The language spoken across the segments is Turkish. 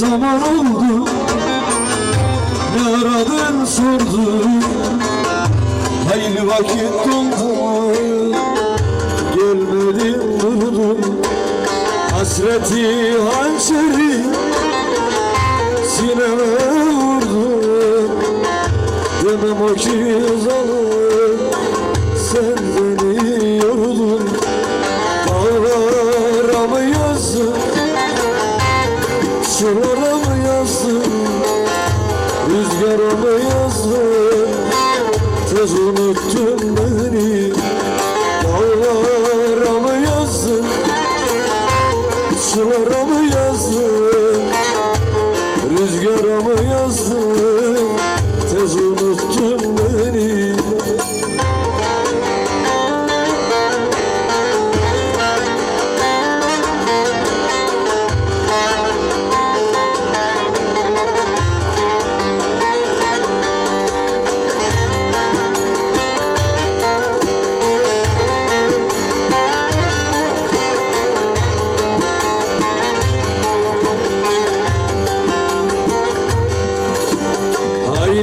zaman oldu. Ne aradın sordun Hayli vakit doldu. Gelmedim durdum Hasreti hançeri Sineme vurdu. Demem o ki zalim. Sen Sulara mı yazdın Rüzgara mı yazdın Tez unuttun beni Dağlara mı yazdın Sulara mı yazdın Rüzgara mı yazdın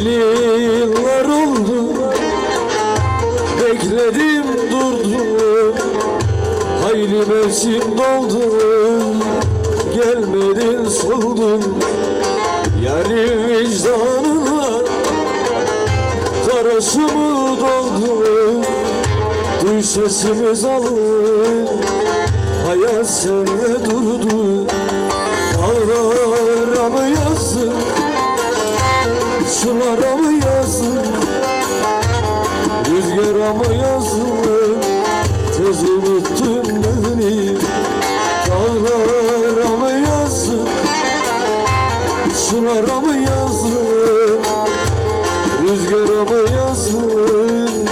yıllar oldu. Bekledim durdum Hayli mevsim doldu. Gelmedin soldun. Yarı vicdanına Karası mı doldu? Duy sesimiz alın Hayat senle durdu Sulara mı yazdın Rüzgara mı yazdın Tez unuttun beni Dağlara mı yazdın Sulara mı yazdın Rüzgara mı yazdın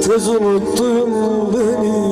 Tez unuttun beni